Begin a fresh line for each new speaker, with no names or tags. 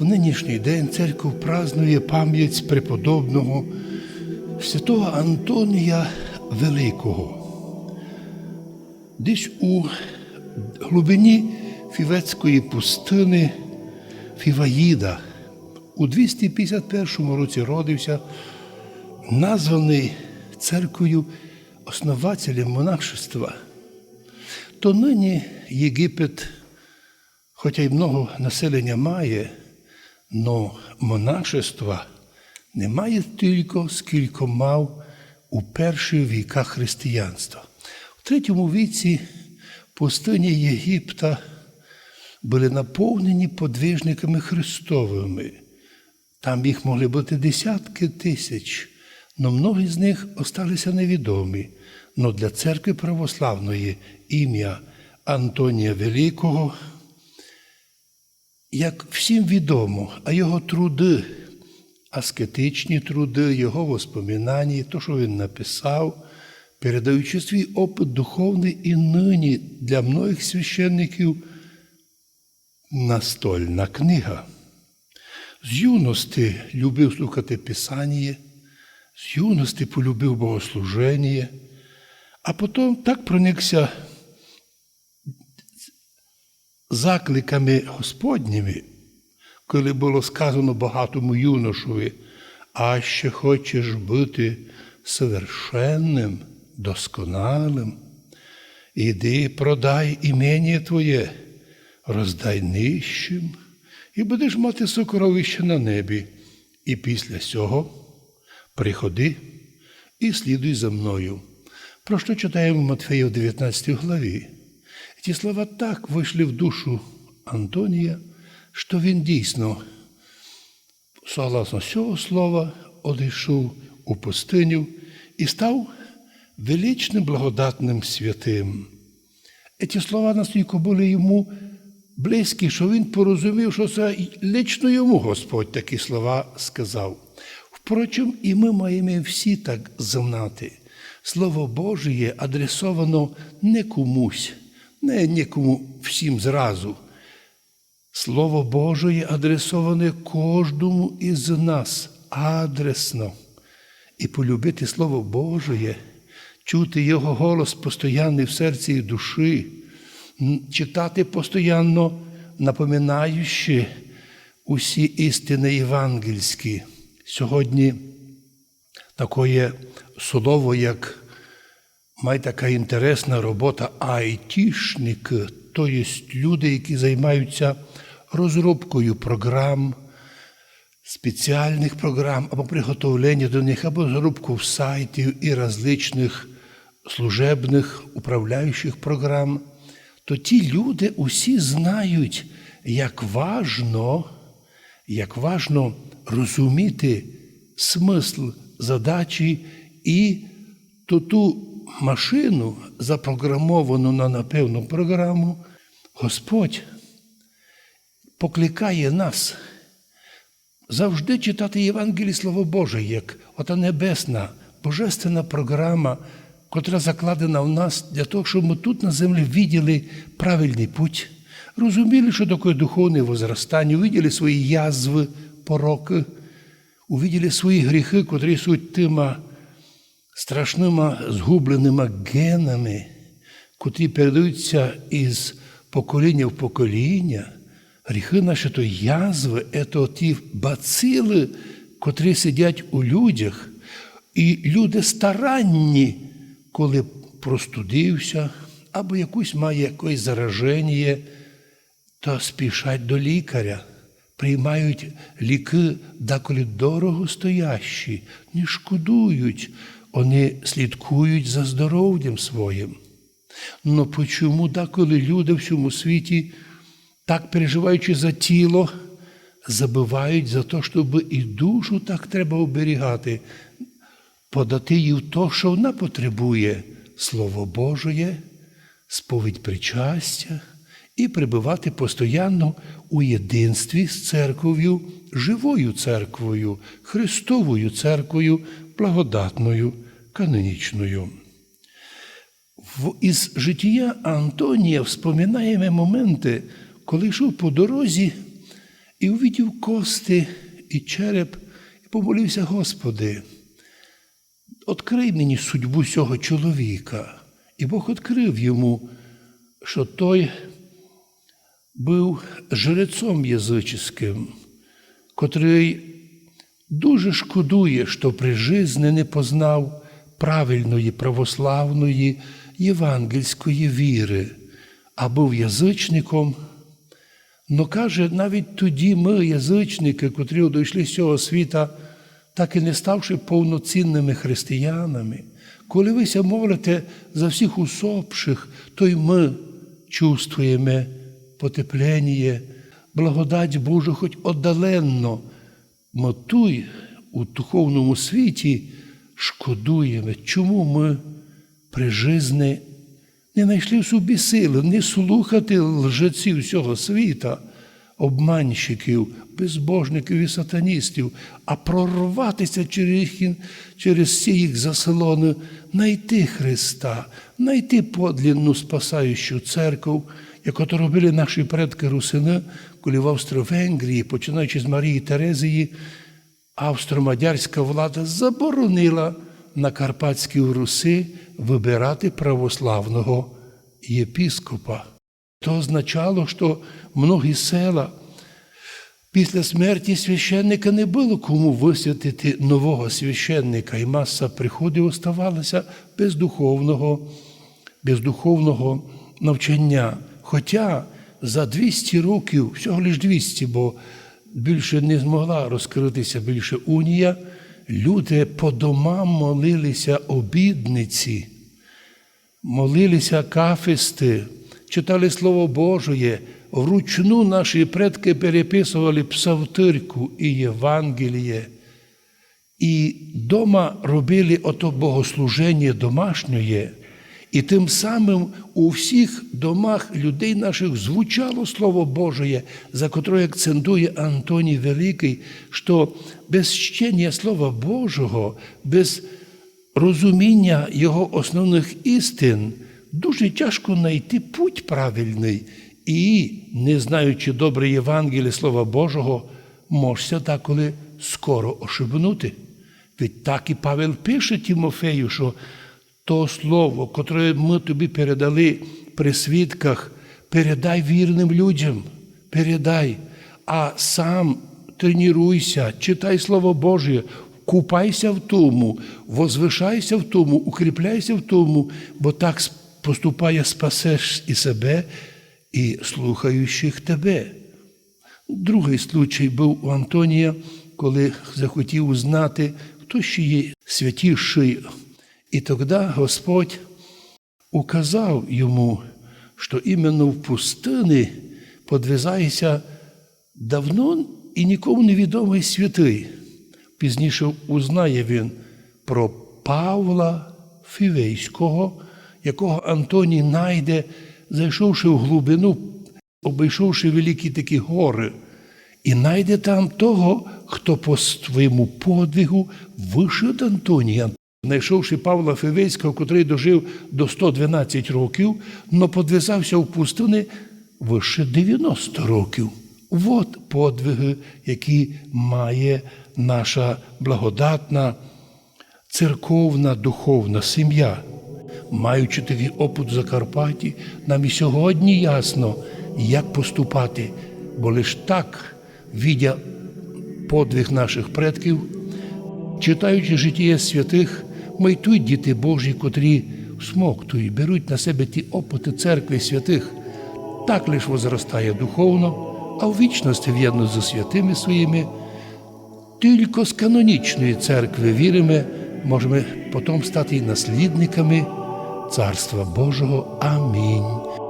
В нинішній день церква празнує пам'ять преподобного святого Антонія Великого. Десь у глибині Фівецької пустини Фіваїда у 251 році родився, названий церквою основателем монашества. То нині Єгипет, хоча й много населення має, но монашества немає тільки, скільки мав у перші віка християнства. У третьому віці пустині Єгипта були наповнені подвижниками Христовими. Там їх могли бути десятки тисяч, но многі з них осталися невідомі. Но для церкви православної ім'я Антонія Великого як всім відомо, а його труди, аскетичні труди, його воспоминання, то, що він написав, передаючи свій опит духовний і нині для многих священників настольна книга. З юності любив слухати Писання, з юності полюбив богослуження, а потім так проникся закликами Господніми, коли було сказано багатому юношові, а ще хочеш бути совершенним, досконалим, іди продай імення Твоє, роздай нижчим, і будеш мати сокровище на небі. І після цього приходи і слідуй за мною. Про що читаємо в в 19 главі? Ті слова так вийшли в душу Антонія, що він дійсно, согласно цього слова, одійшов у пустиню і став величним благодатним святим. Ці слова настільки були йому близькі, що він порозумів, що це лично йому Господь такі слова сказав. Впрочем, і ми маємо всі так знати. Слово Божє адресовано не комусь не нікому всім зразу. Слово Божє адресоване кожному із нас адресно. І полюбити Слово Божє, чути Його голос постоянний в серці і душі, читати постоянно, напоминаючи усі істини євангельські. Сьогодні такое слово, як має така інтересна робота айтішники, то є люди, які займаються розробкою програм, спеціальних програм або приготовлення до них, або розробку сайтів і различних служебних управляючих програм, то ті люди усі знають, як важно, як важно розуміти смисл задачі і то ту машину, запрограмовану на напевну програму, Господь покликає нас завжди читати Євангеліє Слово Боже, як ота небесна, божественна програма, котра закладена в нас для того, щоб ми тут на землі виділи правильний путь, розуміли, що таке духовне возростання, увиділи свої язви, пороки, увиділи свої гріхи, котрі суть тима страшними згубленими генами, котрі передаються із покоління в покоління, гріхи наші то язви, це ті бацили, котрі сидять у людях, і люди старанні, коли простудився, або якусь має якесь зараження, то спішать до лікаря. Приймають ліки, деколи дорого стоящі, не шкодують, вони слідкують за здоров'ям своїм. Но почому деколи люди в цьому світі, так переживаючи за тіло, забувають за те, щоб і душу так треба оберігати, подати їй те, що вона потребує Слово Божє, сповідь причастя і прибувати постійно у єдинстві з церквою, живою церквою, Христовою церквою, благодатною, канонічною. В, із життя Антонія вспоминаємо моменти, коли йшов по дорозі і увидів кости і череп, і помолився, Господи, Открий мені судьбу цього чоловіка. І Бог відкрив йому, що той був жрецом язичським, котрий дуже шкодує, що при житті не познав правильної православної євангельської віри, а був язичником. Но каже, навіть тоді ми, язичники, котрі дійшли з цього світа, так і не ставши повноцінними християнами, коли ви ся молите за всіх усопших, то й ми чувствуємо потеплення, благодать Божу, хоч отдаленно, но туй у духовному світі шкодуємо, чому ми при житті не знайшли в собі сили не слухати лжеців цього світа, обманщиків, безбожників і сатаністів, а прорватися через, через ці їх заселони, знайти Христа, знайти подлінну спасаючу церкву, як то робили наші предки русини, коли в Австро-Венгрії, починаючи з Марії Терезії, австро-мадярська влада заборонила на Карпатській Руси вибирати православного єпіскопа. То означало, що многі села після смерті священника не було кому висвятити нового священника, і маса приходів оставалася без духовного, без духовного навчання. Хоча за 200 років, всього лиш 200, бо більше не змогла розкритися більше унія, люди по домам молилися обідниці молилися кафисти, читали Слово Божє, вручну наші предки переписували псалтирку і Євангеліє. І дома робили ото богослуження домашнє, і тим самим у всіх домах людей наших звучало Слово Божє, за котре акцентує Антоній Великий, що без щення Слова Божого, без розуміння його основних істин дуже тяжко знайти путь правильний і, не знаючи добре Євангелія Слова Божого, можешся деколи скоро ошибнути. Ведь так і Павел пише Тимофею, що то слово, котре ми тобі передали при свідках, передай вірним людям, передай, а сам тренуйся, читай Слово Боже, купайся в тому, возвишайся в тому, укріпляйся в тому, бо так поступає, спасеш і себе, і слухаючих тебе. Другий случай був у Антонія, коли захотів узнати, хто ще є святіший. І тоді Господь указав йому, що іменно в пустині подвизається давно і нікому невідомий святий. Пізніше узнає він про Павла Фівейського, якого Антоній найде, зайшовши в глибину, обійшовши великі такі гори, і найде там того, хто по своєму подвигу від Антонія. Знайшовши Павла Фівейського, котрий дожив до 112 років, но подвизався в пустині вище 90 років. От подвиги, які має наша благодатна церковна духовна сім'я. Маючи такий опит в Закарпатті, нам і сьогодні ясно, як поступати, бо лише так, відя подвиг наших предків, читаючи життя святих, майтують діти Божі, котрі смоктують, беруть на себе ті опити церкви святих, так лише возростає духовно, а в вічності в'єдно зі святими своїми. Тільки з канонічної церкви віримо, можемо потім стати наслідниками Царства Божого. Амінь.